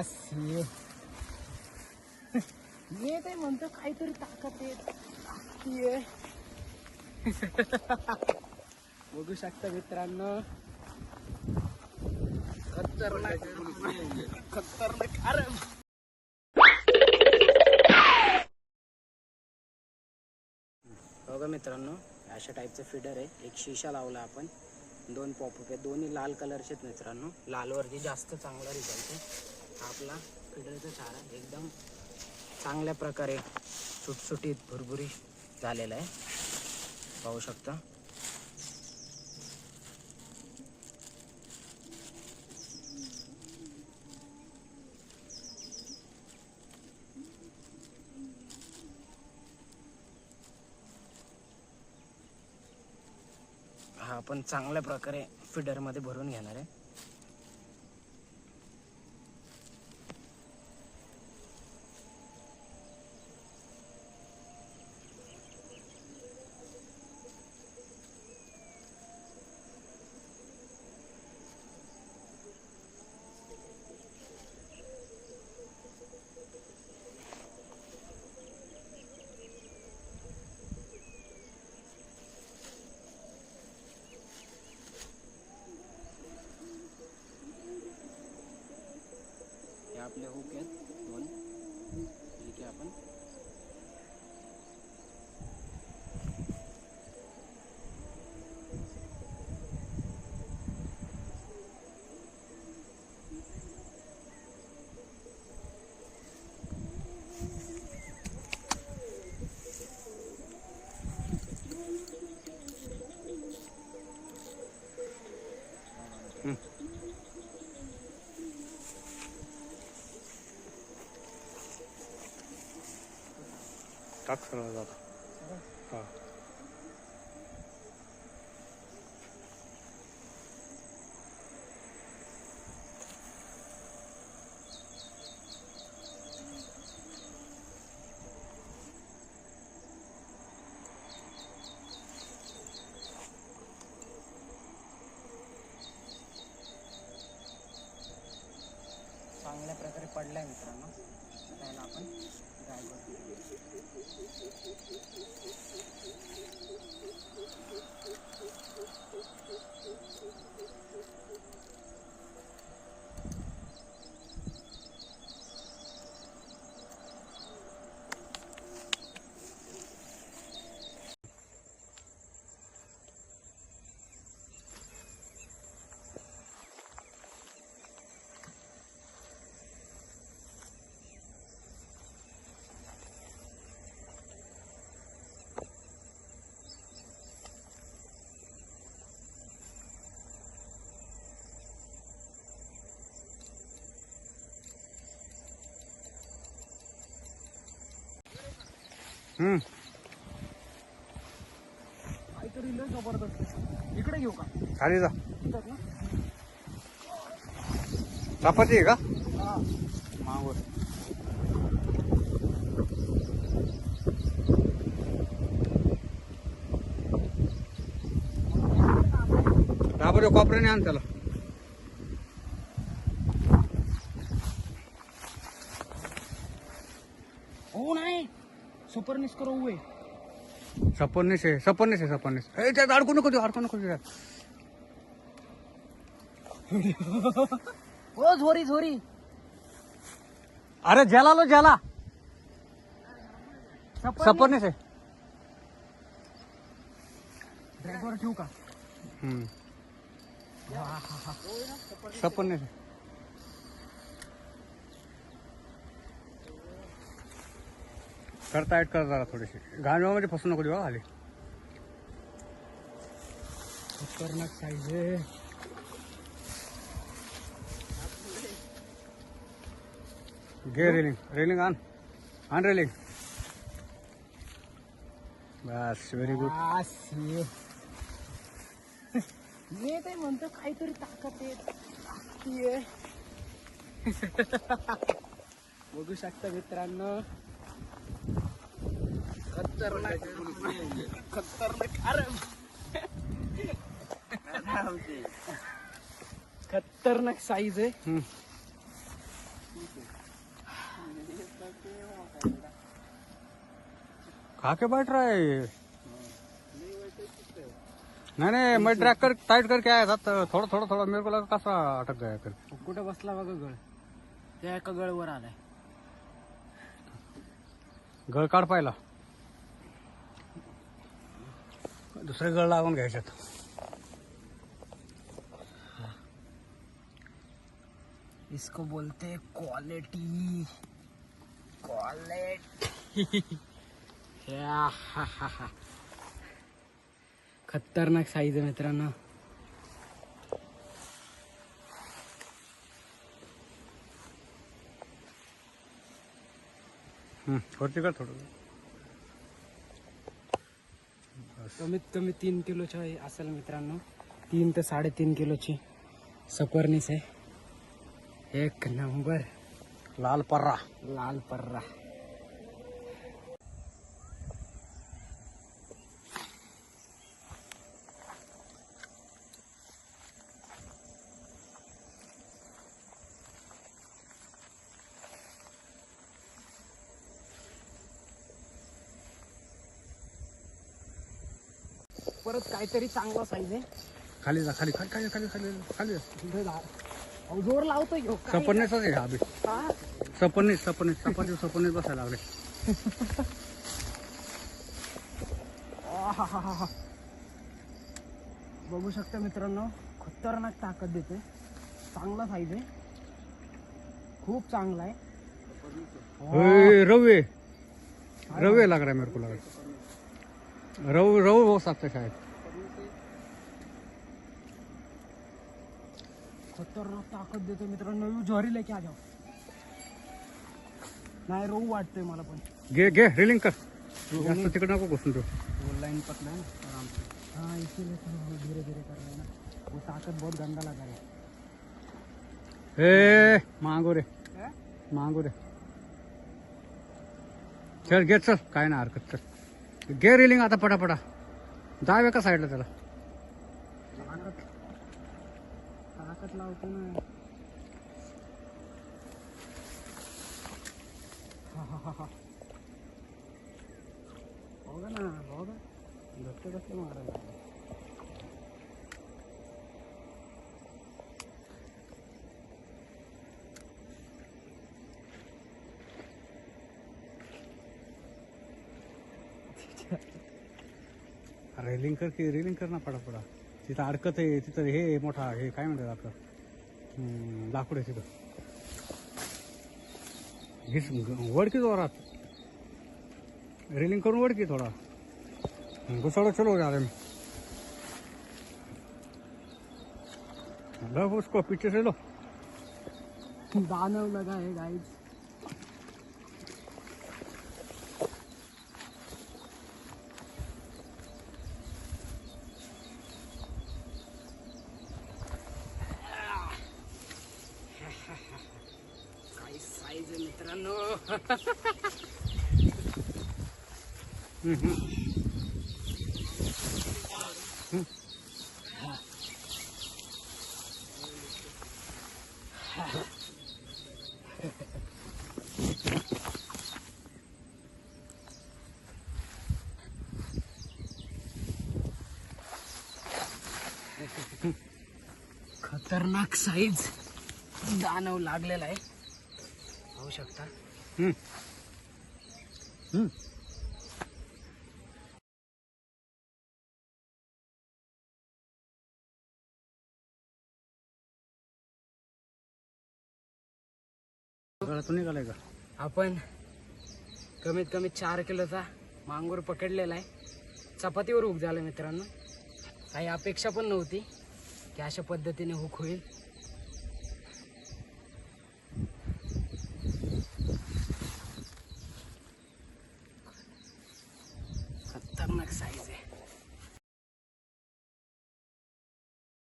असे. ये ते म्हणतो काहीतरी ताकद आहे. बघू शकता मित्रांनो. खतरनाक. खतरनाक अरे बघा मित्रांनो अशा टाईपचं फिडर आहे. एक शिशा लावला आपण. दोन पॉपअप आहे. दोन्ही लाल कलरचे आहेत मित्रांनो. लालवरती जास्त चांगला रिझल्ट आहे. आपला फिडरचा चारा एकदम चांगल्या प्रकारे सुटसुटीत भुरभुरी झालेला आहे. पाहू शकता. हा आपण चांगल्या प्रकारे फिडरमध्ये भरून घेणार आहे. हे आपले हुक आहेत दोन. ठीक आहे आपण. टाक सरळ जाता हा चांगल्या प्रकारे पडलाय मित्रांनो. आपण. Thank you. काहीतरी लय जबरदस्त इकडे घेऊ का? खाली जा. इथं ना? चपाती आहे का? हा. कॉपऱ्याने आण त्याला हो नाही सुपरनिस करू हुए। सपन्नेस आहे सपन्नेस आहे सपन्नेस ए त्यात अडकू नको देऊ अडकू नको देऊ त्यात. हो झोरी झोरी अरे ज्याला लो ज्याला सपन्नेस आहे ड्रायव्हर ठेवू का हम्म. सपन्नेस आहे करता ऍड कर जरा थोडीशी गांडवामध्ये फसू नको देवा आले पाहिजे खतरनाक साईज आहे. घे रेलिंग रेलिंग आण. आण रेलिंग बस व्हेरी गुड मी ते म्हणतो काहीतरी ताकद आहे. बघू शकता मित्रांनो. खतरनाक खतरनाक अरे खतरनाक साईज आहे. खा के बैठ रहा है ये। नहीं नहीं मैं कर टाइट करके आया था तो थोड़ा थोड़ा थोड़ा मेरे को लगा कसा अटक गया करके कुठे बसला बघा गळ? त्या एका गळवर आलाय. गळ काढ पाहिला. दुसरे गळ लावून घ्यायच्यात. इसको बोलते क्वालिटी क्वालिटी खतरनाक साईज आहे मित्रांनो. हम्म, वरती कर थोडं. कमीत कमी तीन किलोच्या असेल मित्रांनो. तीन ते साडेतीन किलोची सपर्निस आहे. एक नंबर. लाल पर्रा. लाल पर्रा. परत काहीतरी चांगला साईज आहे खाली जा खाली खाली खाली खाली खाली खाली जा. इथे ला- अहो, जोर लावतोय ह्यो, काय? सपन्नेच आहे हा? बी हा? सपन्नीस सपन्नीस बसायला लागले. आहाहाहा. बघू शकता मित्रांनो खतरनाक ताकद देते. चांगला साईज आहे खूप चांगला आहे. रवे रवे. लग रहा है. मेरे को लग रहा है रव रव हो सकता शायद। खतरनाक ताकद देते मित्रांनो. ज्वारी लेके आ जाओ. नाही रोऊ वाटतोय मला पण. घे घे रिलिंग कर. जास्त तिकडे नको घुसून तू पकड़ा है ना आराम से हाँ इसीलिए तो धीरे धीरे कर रहे हैं ना. वो ताकत बहुत गंदा लगा रहा ए मागो रे. है? मागो रे. चल घे चल. काय ना हरकत चल. गेअर रिलिंग आता पटापटा जावे का साईडला त्याला. ताकद ताकद लावतो ना हा, हा, हा, हा. रेलिंग कर की रेलिंग कर ना पटापटा तिथं अडकत आहे तिथं हे मोठा हे काय म्हणतात हम्म, लाकूड आहे तिथं. हेच वडकी जोरात. रेलिंग करून वडकी थोडा. घुसाडा चलो जा में उसको पीछे से लो. दानव लगा है गाइस काय साईज आहे मित्रांनो? खतरनाक साईज दानव लागलेला आहे. पाहू शकता. हम्म. हम्म. निघालाय का? आपण कमीत कमी चार किलोचा मांगूर पकडलेला आहे. चपातीवर हुक झालं मित्रांनो. काही अपेक्षा पण नव्हती की अशा पद्धतीने हुक होईल.